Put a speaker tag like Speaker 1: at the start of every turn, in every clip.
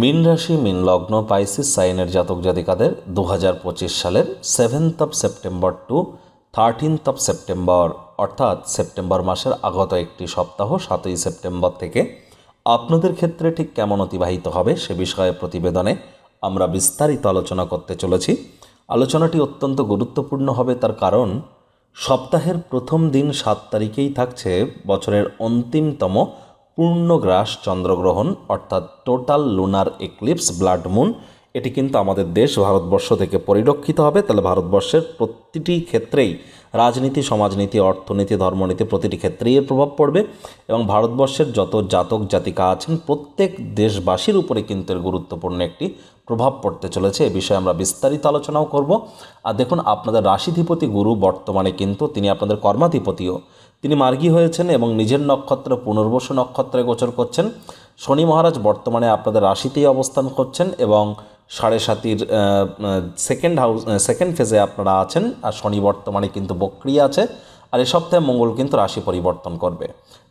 Speaker 1: মিন রাশি, মিন লগ্ন, পাইসিস সাইনের জাতক জাতিকাদের দু হাজার পঁচিশ সালের seventh of September to thirteenth of September অর্থাৎ সেপ্টেম্বর মাসের আগত একটি সপ্তাহ, সাতই সেপ্টেম্বর থেকে আপনাদের ক্ষেত্রে ঠিক কেমন অতিবাহিত হবে সে বিষয়ে প্রতিবেদনে আমরা বিস্তারিত আলোচনা করতে চলেছি। আলোচনাটি অত্যন্ত গুরুত্বপূর্ণ হবে তার কারণ, সপ্তাহের প্রথম দিন সাত তারিখেই থাকছে বছরের অন্তিমতম পূর্ণগ্রাস চন্দ্রগ্রহণ, অর্থাৎ total lunar eclipse blood moon এটি কিন্তু আমাদের দেশ ভারতবর্ষ থেকে পরিলক্ষিত হবে। তাহলে ভারতবর্ষের প্রতিটি ক্ষেত্রেই রাজনীতি, সমাজনীতি, অর্থনীতি, ধর্মনীতি প্রতিটি ক্ষেত্রেই এর প্রভাব পড়বে এবং ভারতবর্ষের যত জাতক জাতিকা আছেন, প্রত্যেক দেশবাসীর উপরে কিন্তু এর গুরুত্বপূর্ণ একটি প্রভাব পড়তে চলেছে, এ বিষয়ে আমরা বিস্তারিত আলোচনাও করব। আর দেখুন, আপনাদের রাশিধিপতি গুরু বর্তমানে কিন্তু তিনি আপনাদের কর্মাধিপতিও। তিনি মার্গী হয়েছেন এবং নিজের নক্ষত্র পুনর্বসু নক্ষত্রে গোচর করছেন। শনি মহারাজ বর্তমানে আপনাদের রাশিতেই অবস্থান করছেন এবং সাড়ে সাতির সেকেন্ড হাউস সেকেন্ড ফেজে আপনারা আছেন। আর শনি বর্তমানে কিন্তু বক্রিয় আছে। আর এ সপ্তাহে মঙ্গল কিন্তু রাশি পরিবর্তন করবে।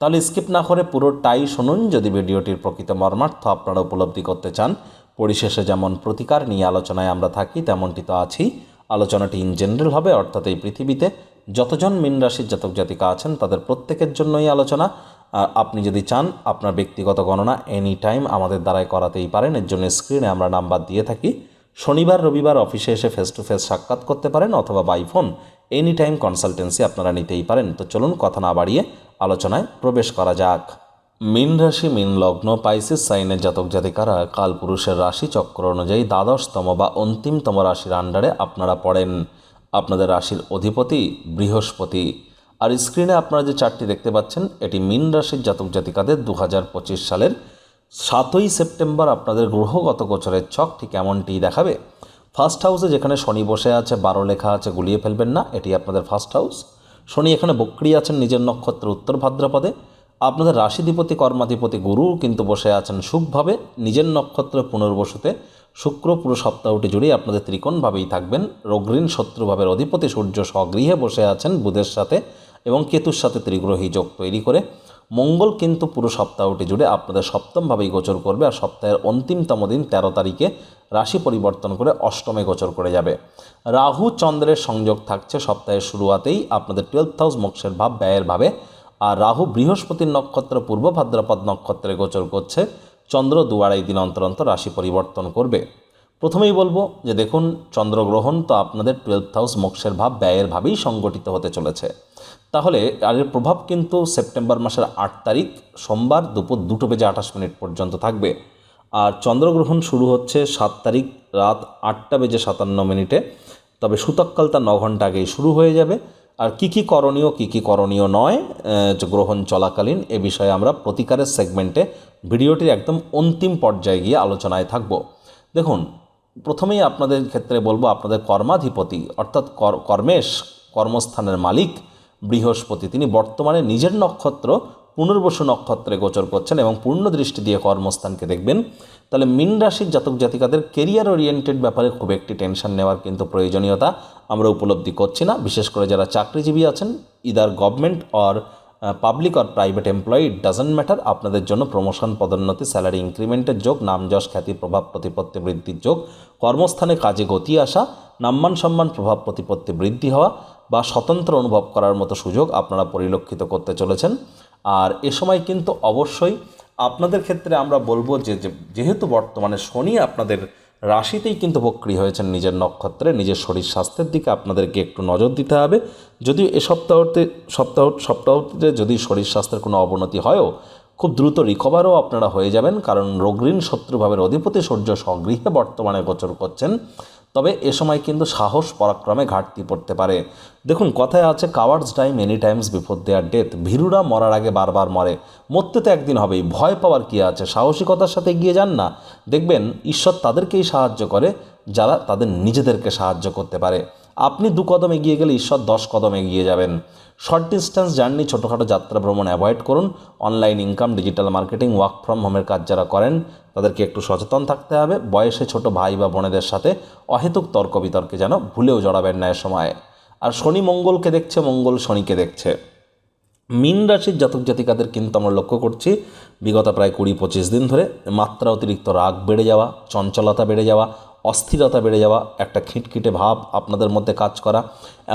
Speaker 1: তাহলে স্কিপ না করে পুরোটাই শুনুন। যদি ভিডিওটির প্রকৃত মর্মার্থ আপনারা উপলব্ধি করতে চান পরিশেষে যেমন প্রতিকার নিয়ে আলোচনায় আমরা থাকি, তেমনটি তো আছেই। আলোচনাটি ইন জেনারেল হবে অর্থাৎ এই পৃথিবীতে যতজন মিন রাশির জাতক জাতিকা আছেন, তাদের প্রত্যেকের জন্যই আলোচনা। আর আপনি যদি চান, আপনার ব্যক্তিগত গণনা এনি টাইম আমাদের দ্বারাই করাতেই পারেন। এর জন্য স্ক্রিনে আমরা নাম্বার দিয়ে থাকি। শনিবার, রবিবার অফিসে এসে ফেস টু ফেস সাক্ষাৎ করতে পারেন অথবা by phone any time consultancy আপনারা নিতেই পারেন। তো চলুন, কথা না বাড়িয়ে আলোচনায় প্রবেশ করা যাক। মিন রাশি, মিন লগ্ন, পাইসিস, সাইনের জাতক জাতিকারা কালপুরুষের রাশি চক্র অনুযায়ী দ্বাদশতম বা অন্তিমতম রাশির আন্ডারে আপনারা পড়েন। আপনাদের রাশির অধিপতি বৃহস্পতি। আর স্ক্রিনে আপনারা যে চারটি দেখতে পাচ্ছেন, এটি মিন রাশির জাতক জাতিকাদের দু হাজার পঁচিশ সালের সাতই সেপ্টেম্বর আপনাদের গ্রহগত গোচরের ছক ঠিক এমনটিই দেখাবে। ফার্স্ট হাউসে যেখানে শনি বসে আছে, বারো লেখা আছে, গুলিয়ে ফেলবেন না, এটি আপনাদের ফার্স্ট হাউস শনি এখানে বক্রি আছেন, নিজের নক্ষত্র উত্তর ভাদ্রপদে। আপনাদের রাশিধিপতি, কর্মাধিপতি গুরু কিন্তু বসে আছেন সুখভাবে, নিজের নক্ষত্র পুনর্বসুতে শুক্র পুরো সপ্তাহটি জুড়ে আপনাদের ত্রিকোণভাবেই থাকবেন। রোগঋণ শত্রুভাবের অধিপতি সূর্য স্বগৃহে বসে আছেন বুধের সাথে এবং কেতুর সাথে ত্রিগ্রহী যোগ তৈরি করে। মঙ্গল কিন্তু পুরো সপ্তাহটি জুড়ে আপনাদের সপ্তমভাবেই গোচর করবে আর সপ্তাহের অন্তিমতম দিন তেরো তারিখে রাশি পরিবর্তন করে অষ্টমে গোচর করে যাবে। রাহু চন্দ্রের সংযোগ থাকছে সপ্তাহের শুরুয়াতেই। আপনাদের টুয়েলভ হাউস মোক্ষের ভাব, ব্যয়ের ভাবে। আর রাহু বৃহস্পতির নক্ষত্র পূর্ব ভাদ্রপদ নক্ষত্রে গোচর করছে, চন্দ্র দু আড়াই দিন অন্তর অন্তর রাশি পরিবর্তন করবে। প্রথমেই বলব যে দেখুন, চন্দ্রগ্রহণ তো আপনাদের টুয়েলভ হাউস মোক্ষের ভাব, ব্যয়ের ভাবেই সংগঠিত হতে চলেছে। তাহলে আর এর প্রভাব কিন্তু সেপ্টেম্বর মাসের আট তারিখ, সোমবার দুপুর দুটো বেজে আঠাশ মিনিট পর্যন্ত থাকবে। আর চন্দ্রগ্রহণ শুরু হচ্ছে সাত তারিখ রাত আটটা বেজে সাতান্ন মিনিটে। তবে সূতককাল তার ন ঘণ্টা আগেই শুরু হয়ে যাবে। আর কি কি করণীয়, কি কি করণীয় নয় যে গ্রহণ চলাকালীন, এ বিষয়ে আমরা প্রতিকারের সেগমেন্টে ভিডিওটির একদম অন্তিম পর্যায়ে গিয়ে আলোচনায় থাকব। দেখুন, প্রথমেই আপনাদের ক্ষেত্রে বলব, আপনাদের কর্মাধিপতি, অর্থাৎ কর্মেশ, কর্মস্থানের মালিক, বৃহস্পতি, তিনি বর্তমানে নিজের নক্ষত্র পুনর্বসু নক্ষত্রে গোচর করছেন এবং পূর্ণ দৃষ্টি দিয়ে কর্মস্থানকে দেখবেন, তাহলে মিন রাশির জাতক জাতিকাদের কেরিয়ার ওরিয়েন্টেড ব্যাপারে খুব একটি টেনশন নেওয়ার কিন্তু প্রয়োজনীয়তা আমরা উপলব্ধি করছি না। বিশেষ করে যারা চাকরিজীবী আছেন either government or public or private employee doesn't matter আপনাদের জন্য প্রমোশন পদোন্নতি স্যালারি ইনক্রিমেন্টের যোগ, নাম যশ, খ্যাতি, প্রভাব, প্রতিপত্তি, বৃদ্ধির যোগ, কর্মস্থানে কাজে গতি আসা নাম্মান সম্মান, প্রভাব, প্রতিপত্তি, বৃদ্ধি হওয়া বা স্বতন্ত্র অনুভব করার মতো সুযোগ আপনারা পরিলক্ষিত করতে চলেছেন। আর এ সময় কিন্তু অবশ্যই আপনাদের ক্ষেত্রে আমরা বলব যে যেহেতু বর্তমানে শনি আপনাদের রাশিতেই কিন্তু বক্রি হয়েছেন নিজের নক্ষত্রে, নিজের শরীর স্বাস্থ্যের দিকে আপনাদেরকে একটু নজর দিতে হবে। যদিও এ সপ্তাহতে, সপ্তাহ সপ্তাহতে যদি শরীর স্বাস্থ্যের কোনো অবনতি হয়ও, খুব দ্রুত রিকভারও আপনারা হয়ে যাবেন। কারণ রোগঋণ শত্রুভাবের অধিপতি সূর্য স্বগৃহে বর্তমানে গোচর করছেন। তবে এ সময় কিন্তু সাহস পরাক্রমে ঘাটতি পড়তে পারে। দেখুন, কথায় আছে cowards time any times before their death ভীরুরা মরার আগে বারবার মরে। মরতে তো একদিন হবেই। ভয় পাওয়ার কী আছে? সাহসিকতার সাথে এগিয়ে যান না। দেখবেন, ঈশ্বর তাদেরকেই সাহায্য করে, যারা তাদের নিজেদেরকে সাহায্য করতে পারে। আপনি দু কদম এগিয়ে গেলে ঈশ্বর দশ কদম এগিয়ে যাবেন। শর্ট ডিস্টেন্স জার্নি ছোটোখাটো যাত্রা ভ্রমণ অ্যাভয়েড করুন। Online income digital marketing work from হোমের কাজ যারা করেন, তাদেরকে একটু সচেতন থাকতে হবে। বয়সে ছোট ভাই বা বোনেদের সাথে অহেতুক তর্ক বিতর্কে যেন ভুলেও জড়াবেন না এ সময়। আর শনি মঙ্গলকে দেখছে, মঙ্গল শনিকে দেখছে। মিন রাশির জাতক জাতিকাদের কিন্তু আমরা লক্ষ্য করছি, বিগত প্রায় কুড়ি পঁচিশ দিন ধরে মাত্রা অতিরিক্ত রাগ বেড়ে যাওয়া, চঞ্চলতা বেড়ে যাওয়া অস্থিরতা বেড়ে যাওয়া, একটা খিটখিটে ভাব আপনাদের মধ্যে কাজ করা,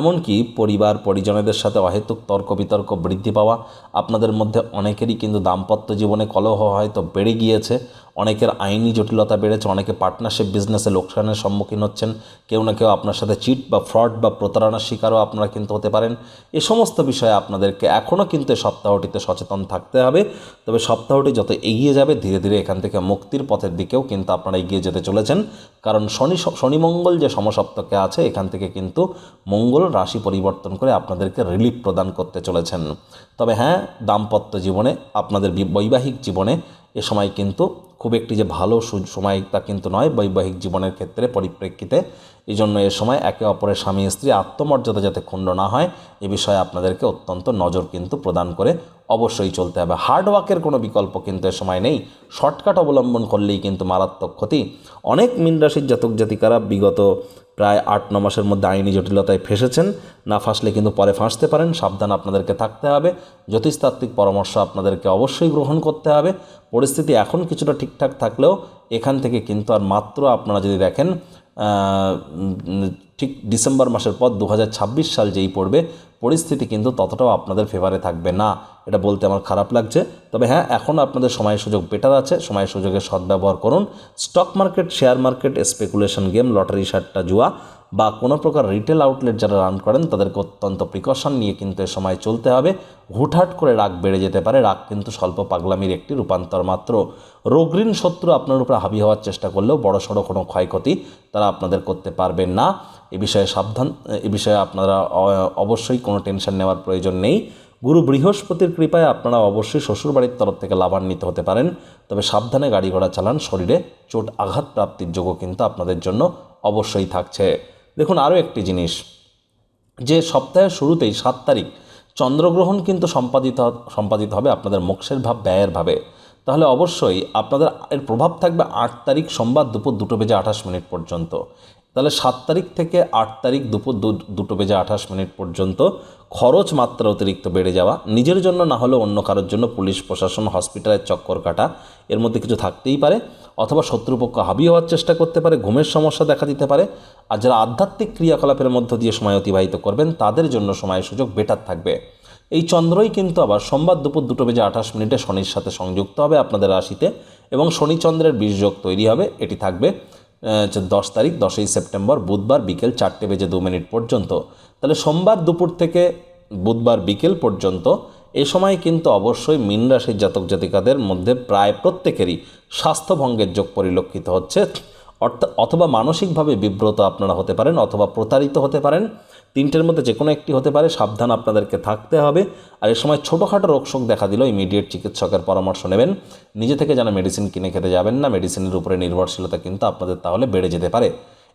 Speaker 1: এমনকি পরিবার, পরিজনেদের সাথে অহেতুক তর্ক বিতর্ক বৃদ্ধি পাওয়া, আপনাদের মধ্যে অনেকেরই কিন্তু দাম্পত্য জীবনে কলহ হয়তো বেড়ে গিয়েছে। অনেকের আইনি জটিলতা বেড়েছে, অনেকে পার্টনারশিপ বিজনেসে লোকসানের সম্মুখীন হচ্ছেন। কেউ না কেউ আপনার সাথে চিট বা ফ্রড বা প্রতারণার শিকারও আপনারা কিন্তু হতে পারেন। এ সমস্ত বিষয়ে আপনাদেরকে এখনও কিন্তু সপ্তাহটিতে সচেতন থাকতে হবে। তবে সপ্তাহটি যত এগিয়ে যাবে, ধীরে ধীরে এখান থেকে মুক্তির পথের দিকেও কিন্তু আপনারা এগিয়ে যেতে চলেছেন। কারণ শনি শনি মঙ্গল যে সমসপ্তকে আছে, এখান থেকে কিন্তু মঙ্গল রাশি পরিবর্তন করে আপনাদেরকে রিলিফ প্রদান করতে চলেছেন। তবে হ্যাঁ দাম্পত্য জীবনে, আপনাদের বৈবাহিক জীবনে এ সময় কিন্তু খুব একটি যে ভালো সময় তা কিন্তু নয়, বৈবাহিক জীবনের ক্ষেত্রে পরিপ্রেক্ষিতে। এই জন্য এ সময় একে অপরের স্বামী স্ত্রী আত্মমর্যাদা যাতে ক্ষুণ্ণ না হয়, এ বিষয়ে আপনাদেরকে অত্যন্ত নজর কিন্তু প্রদান করে অবশ্যই চলতে হবে। হার্ডওয়ার্কের কোনো বিকল্প কিন্তু এ সময় নেই। শর্টকাট অবলম্বন করলেই কিন্তু মারাত্মক ক্ষতি। অনেক মিন রাশির জাতক জাতিকারা বিগত প্রায় আট, ন মাসের মধ্যে আইনি জটিলতায় ফেসেছেন। না ফাঁসলে কিন্তু পরে ফাঁসতে পারেন। সাবধান আপনাদেরকে থাকতে হবে। জ্যোতিষতাত্ত্বিক পরামর্শ আপনাদেরকে অবশ্যই গ্রহণ করতে হবে। পরিস্থিতি এখন কিছুটা ঠিকঠাক থাকলেও এখান থেকে কিন্তু আর মাত্র আপনারা যদি দেখেন ঠিক ডিসেম্বর মাসের পর দু হাজার ছাব্বিশ সাল যেই পড়বে পরিস্থিতি কিন্তু ততটাও আপনাদের ফেভারে থাকবে না। এটা বলতে আমার খারাপ লাগছে। তবে হ্যাঁ এখন আপনাদের সময় সুযোগ বেটার আছে। সময় সুযোগের সদ্ব্যবহার করুন। Stock market share market speculation game lottery শার্টটা জুয়া। বা কোনো প্রকার রিটেল আউটলেট যারা রান করেন, তাদেরকে অত্যন্ত প্রিকশন নিয়ে কিন্তু এ সময় চলতে হবে। হুটহাট করে রাগ বেড়ে যেতে পারে। রাগ কিন্তু স্বল্প পাগলামির একটি রূপান্তর মাত্র। রোগঋণ শত্রু আপনার উপরে হাবি হওয়ার চেষ্টা করলেও বড় সড়ো কোনো ক্ষয়ক্ষতি তারা আপনাদের করতে পারবেন না। এ বিষয়ে সাবধান, এ বিষয়ে আপনারা অবশ্যই কোনো টেনশন নেওয়ার প্রয়োজন নেই। গুরু বৃহস্পতির কৃপায় আপনারা অবশ্যই শ্বশুরবাড়ির তরফ থেকে লাভান্বিত হতে পারেন। তবে সাবধানে গাড়ি ঘোড়া চালান। শরীরে চোট আঘাত প্রাপ্তির যোগও কিন্তু আপনাদের জন্য অবশ্যই থাকছে। দেখুন আরও একটি জিনিস, যে সপ্তাহের শুরুতেই সাত তারিখ চন্দ্রগ্রহণ কিন্তু সম্পাদিত সম্পাদিত হবে আপনাদের মোক্ষের ভাব, ব্যয়ের ভাবে। তাহলে অবশ্যই আপনাদের এর প্রভাব থাকবে আট তারিখ সোমবার দুপুর দুটো বেজে আঠাশ মিনিট পর্যন্ত। তাহলে সাত তারিখ থেকে আট তারিখ দুপুর দুটো বেজে আঠাশ মিনিট পর্যন্ত খরচ মাত্রা অতিরিক্ত বেড়ে যাওয়া, নিজের জন্য না হলে অন্য কারোর জন্য পুলিশ, প্রশাসন, হসপিটালের চক্কর কাটা, এর মধ্যে কিছু থাকতেই পারে। অথবা শত্রুপক্ষ হাবি হওয়ার চেষ্টা করতে পারে, ঘুমের সমস্যা দেখা দিতে পারে। আর যারা আধ্যাত্মিক ক্রিয়াকলাপের মধ্য দিয়ে সময় অতিবাহিত করবেন, তাদের জন্য সময় সুযোগ বেটার থাকবে। এই চন্দ্রই কিন্তু আবার সোমবার দুপুর দুটো বেজে আঠাশ মিনিটে শনির সাথে সংযুক্ত হবে আপনাদের রাশিতে এবং শনিচন্দ্রের বীজযোগ তৈরি হবে, এটি থাকবে। দশ তারিখ, দশই সেপ্টেম্বর, বুধবার বিকেল চারটে বেজে দু মিনিট পর্যন্ত। তাহলে সোমবার দুপুর থেকে বুধবার বিকেল পর্যন্ত এ সময় কিন্তু অবশ্যই মিন রাশির জাতক জাতিকাদের মধ্যে প্রায় প্রত্যেকেরই স্বাস্থ্যভঙ্গের যোগ পরিলক্ষিত হচ্ছে। অর্থাৎ অথবা মানসিকভাবে বিব্রত আপনারা হতে পারেন, অথবা প্রতারিত হতে পারেন। তিনটের মধ্যে যে কোনো একটি হতে পারে, সাবধান আপনাদেরকে থাকতে হবে। আর এ সময় ছোটোখাটো রোগশোক দেখা দিলেও ইমিডিয়েট চিকিৎসকের পরামর্শ নেবেন। নিজে থেকে যেন মেডিসিন কিনে খেতে যাবেন না মেডিসিনের উপরে নির্ভরশীলতা কিন্তু আপনাদের তাহলে বেড়ে যেতে পারে।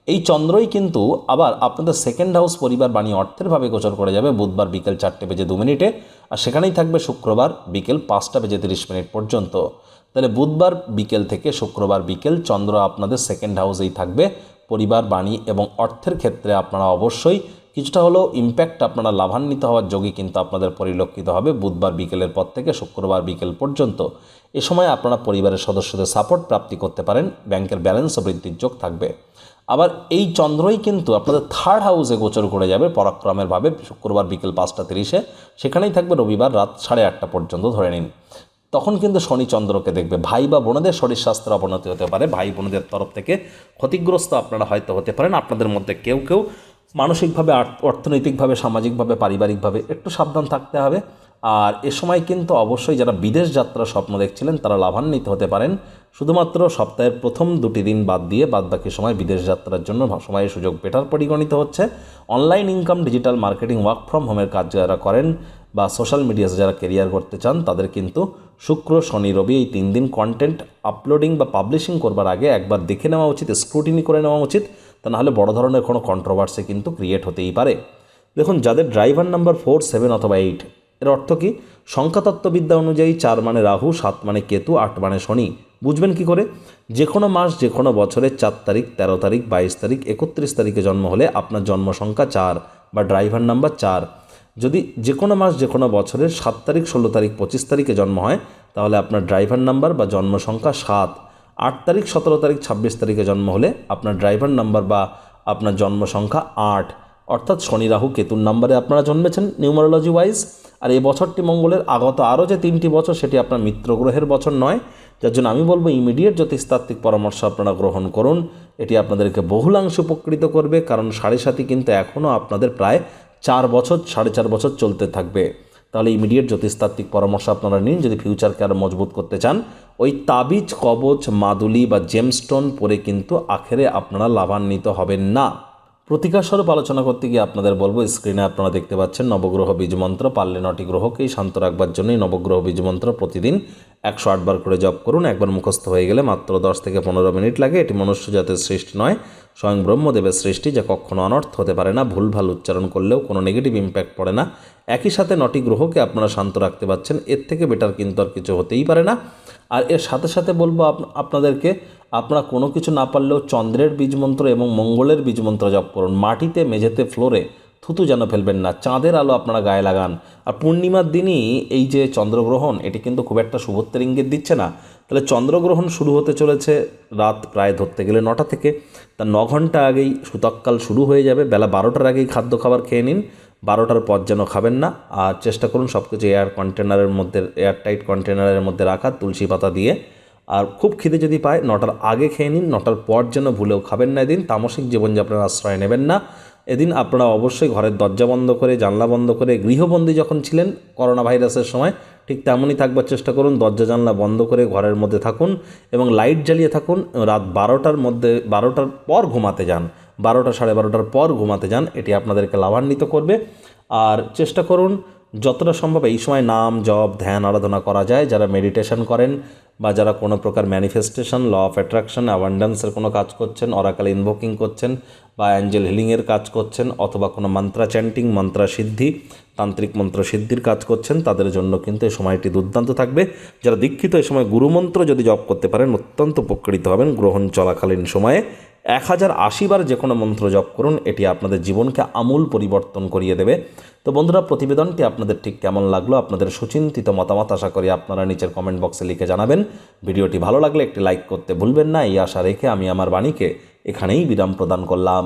Speaker 1: এই চন্দ্রই কিন্তু আবার আপনাদের সেকেন্ড হাউস পরিবার বাণী অর্থেরভাবে গোচর করে যাবে বুধবার বিকেল চারটে বেজে দু মিনিটে। আর সেখানেই থাকবে শুক্রবার বিকেল পাঁচটা বেজে তিরিশ মিনিট পর্যন্ত। তাহলে বুধবার বিকেল থেকে শুক্রবার বিকেল চন্দ্র আপনাদের সেকেন্ড হাউসেই থাকবে। পরিবার, বাণী এবং অর্থের ক্ষেত্রে আপনারা অবশ্যই কিছুটা হলেও ইম্প্যাক্ট আপনারা লাভান্বিত হওয়ার যোগে কিন্তু আপনাদের পরিলক্ষিত হবে বুধবার বিকেলের পর থেকে শুক্রবার বিকেল পর্যন্ত। এ সময় আপনারা পরিবারের সদস্যদের সাপোর্ট প্রাপ্তি করতে পারেন, ব্যাংকের ব্যালেন্সও বৃদ্ধির যোগ থাকবে। আবার এই চন্দ্রই কিন্তু আপনাদের থার্ড হাউসে গোচর করে যাবে পরাক্রমের ভাবে শুক্রবার বিকেল পাঁচটা তিরিশে। সেখানেই থাকবে রবিবার রাত সাড়ে আটটা পর্যন্ত ধরে নিন। তখন কিন্তু শনি চন্দ্রকে দেখবে। ভাই বা বোনদের শরীর স্বাস্থ্যের অবনতি হতে পারে। ভাই বোনদের তরফ থেকে ক্ষতিগ্রস্ত আপনারা হয়তো হতে পারেন। আপনাদের মধ্যে কেউ কেউ মানসিকভাবে অর্থনৈতিকভাবে, সামাজিকভাবে, পারিবারিকভাবে একটু সাবধান থাকতে হবে। আর এ সময় কিন্তু অবশ্যই যারা বিদেশ যাত্রার স্বপ্ন দেখছিলেন, তারা লাভান্বিত হতে পারেন। শুধুমাত্র সপ্তাহের প্রথম দুটি দিন বাদ দিয়ে বাদ বাকি সময় বিদেশ যাত্রার জন্য সময়ের সুযোগ বেটার পরিগণিত হচ্ছে। Online income, digital marketing, work from হোমের কাজ যারা করেন বা সোশ্যাল মিডিয়াতে যারা কেরিয়ার করতে চান, তাদের কিন্তু শুক্র, শনি, রবি এই তিন দিন কন্টেন্ট আপলোডিং বা পাবলিশিং করবার আগে একবার দেখে নেওয়া উচিত স্ক্রুটিনি করে নেওয়া উচিত, তা নাহলে বড় ধরনের কোনো কন্ট্রোভার্সি কিন্তু ক্রিয়েট হতেই পারে। দেখুন, যাদের ড্রাইভার নাম্বার ফোর সেভেন অথবা এইট এর অর্থ কি? সংখ্যাতত্ত্ববিদ্যা অনুযায়ী চার মানে রাহু, সাত মানে কেতু, আট মানে শনি। বুঝবেন কি করে? যে কোনো মাস যে কোনো বছরের চার তারিখ, তেরো তারিখ, বাইশ তারিখ, একত্রিশ তারিখে জন্ম হলে আপনার জন্ম সংখ্যা চার বা ড্রাইভার নাম্বার চার। যদি যে কোনো মাস যে কোনো বছরের সাত তারিখ, ষোলো তারিখ, পঁচিশ তারিখে জন্ম হয়, তাহলে আপনার ড্রাইভার নাম্বার বা জন্ম সংখ্যা সাত। আট তারিখ, সতেরো তারিখ, ছাব্বিশ তারিখে জন্ম হলে আপনার ড্রাইভার নাম্বার বা আপনার জন্ম সংখ্যা আট। অর্থাৎ শনি, রাহু, কেতুর নাম্বারে আপনারা জন্মেছেন নিউমারোলজি ওয়াইজ। আর এই বছরটি মঙ্গলের আগত আরও যে তিনটি বছর, সেটি আপনার মিত্র গ্রহের বছর নয়। যার জন্য আমি বলব ইমিডিয়েট জ্যোতিষতাত্ত্বিক পরামর্শ আপনারা গ্রহণ করুন। এটি আপনাদেরকে বহুলাংশে উপকৃত করবে, কারণ সাড়ে সাথী কিন্তু এখনও আপনাদের প্রায় চার বছর, সাড়ে চার বছর চলতে থাকবে। তাহলে ইমিডিয়েট জ্যোতিষতাত্ত্বিক পরামর্শ আপনারা নিন, যদি ফিউচারকে আরও মজবুত করতে চান। ওই তাবিজ, কবচ, মাদুলি বা জেমস্টোন পরে কিন্তু আখেরে আপনারা লাভান্বিত হবেন না। প্রতিকার স্বরূপ আলোচনা করতে গিয়ে আপনাদের বলব স্ক্রিনে আপনারা দেখতে পাচ্ছেন নবগ্রহ বীজমন্ত্র পারলে নটি গ্রহকেই শান্ত রাখবার জন্যই নবগ্রহ বীজমন্ত্র প্রতিদিন একশো আটবার করে জপ করুন। একবার মুখস্থ হয়ে গেলে মাত্র দশ থেকে পনেরো মিনিট লাগে। এটি মনুষ্য জাতের সৃষ্টি নয় স্বয়ং ব্রহ্মদেবের সৃষ্টি যা কখনো অনর্থ হতে পারে না, ভুলভাল উচ্চারণ করলেও কোনো নেগেটিভ ইম্প্যাক্ট পড়ে না। একই সাথে নটি গ্রহকে আপনারা শান্ত রাখতে পারছেন, এর থেকে বেটার কিন্তু আর কিছু হতেই পারে না। আর এর সাথে সাথে বলব আপ- আপনাদেরকে, আপনারা কোনো কিছু না পারলেও চন্দ্রের বীজমন্ত্র এবং মঙ্গলের বীজমন্ত্র জপ করুন। মাটিতে, মেঝেতে, ফ্লোরে থুতু যেন ফেলবেন না, চাঁদের আলো আপনারা গায়ে লাগান। আর পূর্ণিমার দিনই এই যে চন্দ্রগ্রহণ, এটি কিন্তু খুব একটা শুভত্বের ইঙ্গিত দিচ্ছে না। তাহলে চন্দ্রগ্রহণ শুরু হতে চলেছে, রাত প্রায় ধরতে গেলে নটা থেকে। তা ন ঘণ্টা আগেই সুতাককাল শুরু হয়ে যাবে। বেলা বারোটার আগেই খাদ্য খাবার খেয়ে নিন। বারোটার পর যেন খাবেন না। আর চেষ্টা করুন সব কিছু এয়ার কন্টেনারের মধ্যে এয়ার টাইট কন্টেনারের মধ্যে রাখা, তুলসী পাতা দিয়ে। আর খুব খিদে যদি পায়, নটার আগে খেয়ে নিন, নটার পর যেন ভুলেও খাবেন না এদিন, তামসিক জীবনযাপনের আশ্রয় নেবেন না। এদিন আপনারা অবশ্যই ঘরের দরজা বন্ধ করে, জানলা বন্ধ করে, গৃহবন্দী যখন ছিলেন করোনা ভাইরাসের সময়, ঠিক তেমনই থাকবার চেষ্টা করুন, দরজা জানলা বন্ধ করে ঘরের মধ্যে থাকুন এবং লাইট জ্বালিয়ে থাকুন, রাত বারোটার মধ্যে, বারোটার পর ঘুমাতে যান, বারোটা সাড়ে বারোটার পর ঘুমাতে যান, এটি আপনাদেরকে লাভান্বিত করবে। আর চেষ্টা করুন যতটা সম্ভব এই সময় নাম, জপ, ধ্যান আরাধনা করা যায়। যারা মেডিটেশন করেন বা যারা কোনো প্রকার ম্যানিফেস্টেশন ল অফ অ্যাট্রাকশন অ্যাবান্ডেন্সের কোনো কাজ করছেন অরাকাল ইনভোকিং করছেন বা অ্যাঞ্জেল হিলিংয়ের কাজ করছেন অথবা কোনো মন্ত্রা চ্যান্টিং মন্ত্রা সিদ্ধি তান্ত্রিক মন্ত্র সিদ্ধির কাজ করছেন, তাদের জন্য কিন্তু এই সময়টি দুর্দান্ত থাকবে। যারা দীক্ষিত, এই সময় গুরুমন্ত্র যদি জপ করতে পারেন, অত্যন্ত উপকৃত হবেন। গ্রহণ চলাকালীন সময়ে এক হাজার আশিবার যে কোনো মন্ত্র জপ করুন, এটি আপনাদের জীবনকে আমূল পরিবর্তন করিয়ে দেবে। তো বন্ধুরা, প্রতিবেদনটি আপনাদের ঠিক কেমন লাগল, আপনাদের সুচিন্তিত মতামত আশা করি আপনারা নিচের কমেন্ট বক্সে লিখে জানাবেন। ভিডিওটি ভালো লাগলে একটি লাইক করতে ভুলবেন না, এই আশা রেখে আমি আমার বাণীকে এখানেই বিরাম প্রদান করলাম।